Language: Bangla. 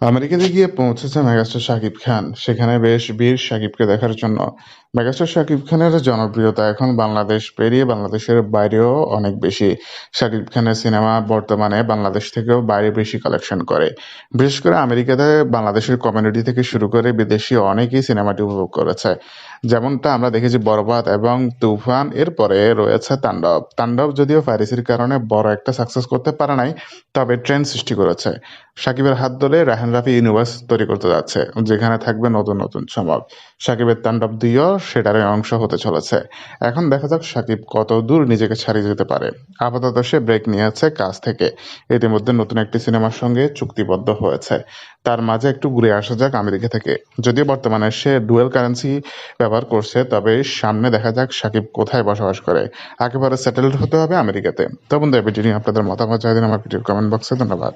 আমেরিকাতে গিয়ে পৌঁছেছে মেগাস্টার শাকিব খান। সেখানে বেশ বীর শাকিবকে দেখার জন্য। মেগাস্টার শাকিব খানের জনপ্রিয়তা এখন বাংলাদেশ পেরিয়ে বাংলাদেশের বাইরেও অনেক বেশি। শাকিব খানের সিনেমা বর্তমানে বাংলাদেশ থেকেও বাইরে বেশি কালেকশন করে। বিশেষ করে আমেরিকাতে বাংলাদেশের কমিউনিটি থেকে শুরু করে বিদেশি অনেকেই সিনেমাটি উপভোগ করেছে। যেমনটা আমরা দেখেছি বরবাদ এবং তুফান, এরপরে রয়েছে তাণ্ডব। তাণ্ডব যদিও ফাইরেসির কারণে বড় একটা সাকসেস করতে পারে নাই, তবে ট্রেন্ড সৃষ্টি করেছে। সাকিবের হাত ধরে রায়হান রাফি ইউনিভার্স তৈরি করতে যাচ্ছে, যেখানে থাকবে নতুন নতুন চমক। সাকিবের তাণ্ডব দুইও সেটারই অংশ হতে চলেছে। এখন দেখা যাক সাকিব কত দূর নিজেকে ছাড়িয়ে যেতে পারে। আপাতত সে ব্রেক নিয়েছে কাজ থেকে। ইতিমধ্যে নতুন একটি সিনেমার সঙ্গে চুক্তিবদ্ধ হয়েছে। তার মাঝে একটু ঘুরে আসা যাক আমেরিকা থেকে। যদিও বর্তমানে সে ডুয়েল কারেন্সি ব্যবহার করছে, তবে সামনে দেখা যাক সাকিব কোথায় বসবাস করে। একেবারে সেটেলড হতে হবে আমেরিকাতে। তো বন্ধু ভিডিও নিয়ে আপনাদের মতামত চাই দিন, আমার ভিডিওর কমেন্ট বক্সে ধন্যবাদ।